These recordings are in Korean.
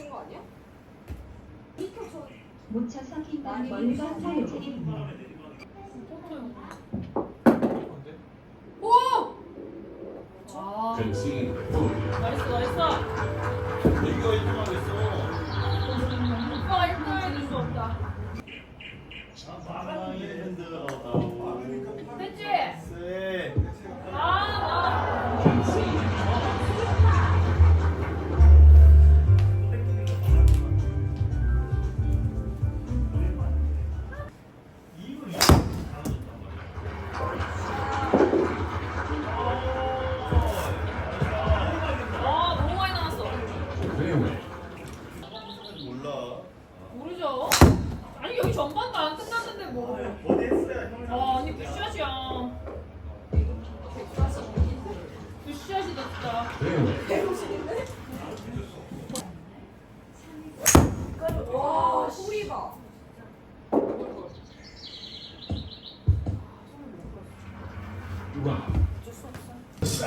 미친 거 아니야? 못 쳐서 흰발 멀리가 사유질이 오! 아, 나이스 나이스.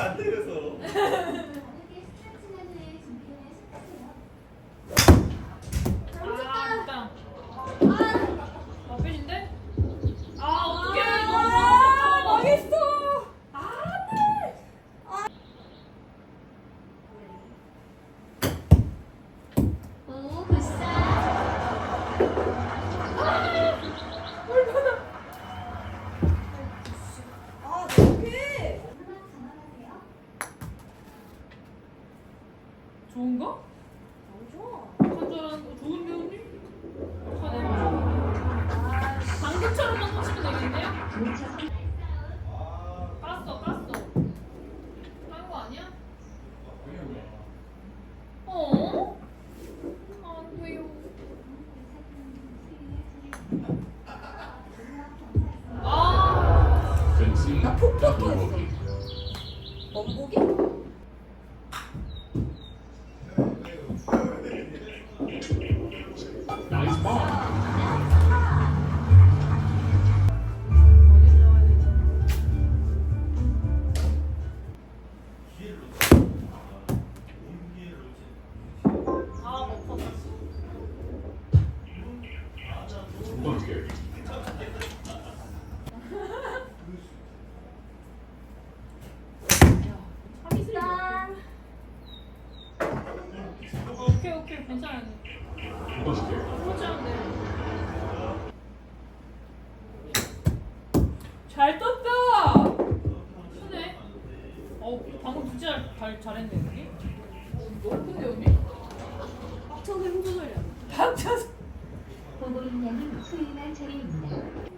I did a 나 폭포 탔어. 멍고기? 오케이 괜찮아요. 또 시켜. 괜찮은데. 잘 떴다. 추네. 어 방금 진짜 잘 잘했네 여기. 너무 큰데 여기. 박찬서 행동을. 박찬서. 고객님은 수행한 차례입니다.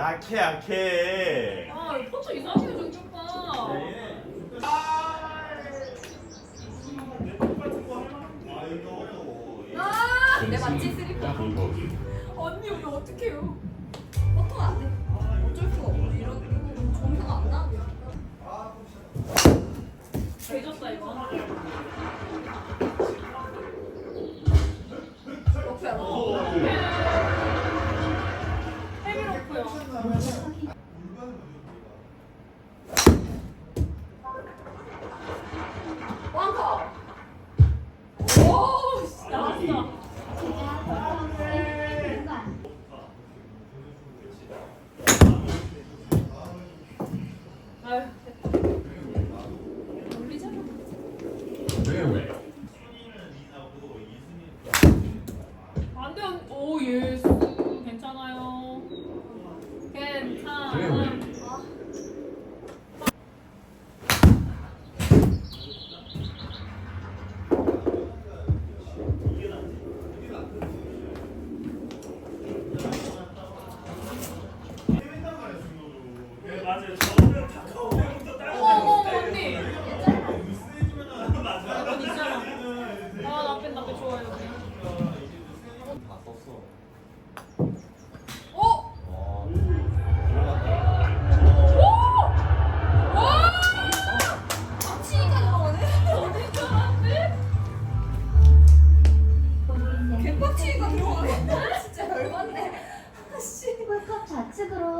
약해 약해. 아, 포츠 이상하게 좀 좁아. 아, 내 맞지 쓰리퍼. 언니 우리 어떡해요?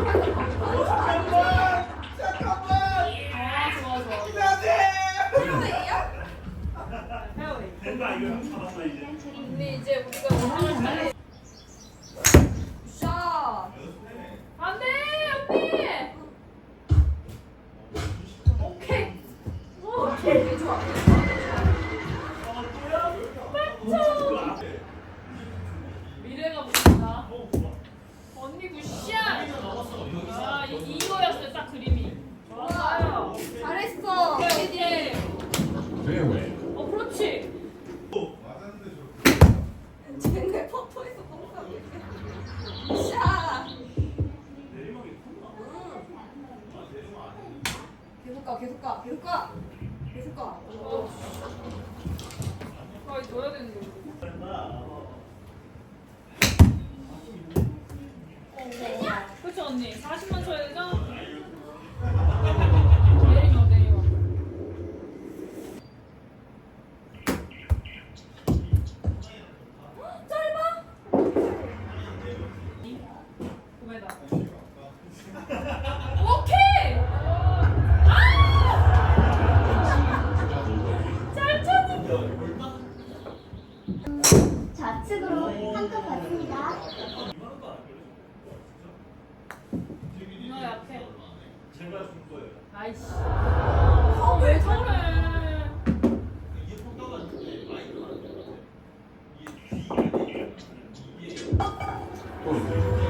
잠깐만! 잠깐만! 페어웨이야? 페어웨이. 된다 근데 이제 우리가 뭐 そうですね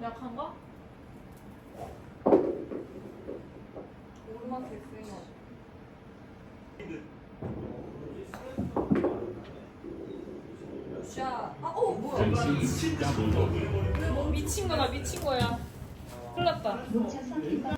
약한 거? 오르막 백스윙 샷. 아, 오, 뭐야? 아, 진짜 뭐 미친 거나 미친 거야. 큰일 났다. 아,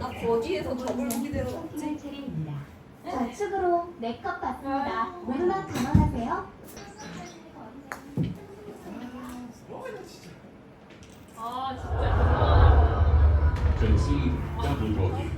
나 거지에서 더블 기대로 좌측으로 내컷 봤습니다. 오른만 감안하세요. 아 진짜. 전시 더블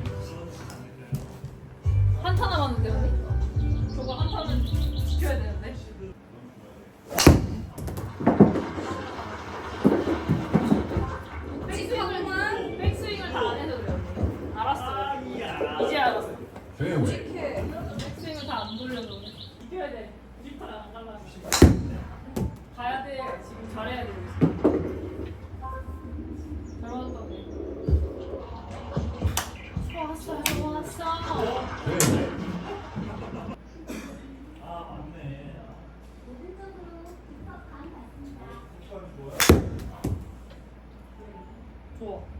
做。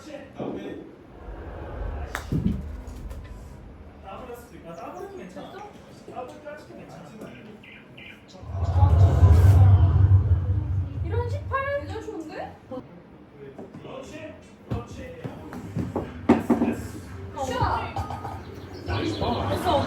그렇지. 다음에. 더블 했을 수 있다. 더블은 괜찮아. 더블까지도 괜찮아. 이런 그렇지. 그렇지. 됐어. 됐어.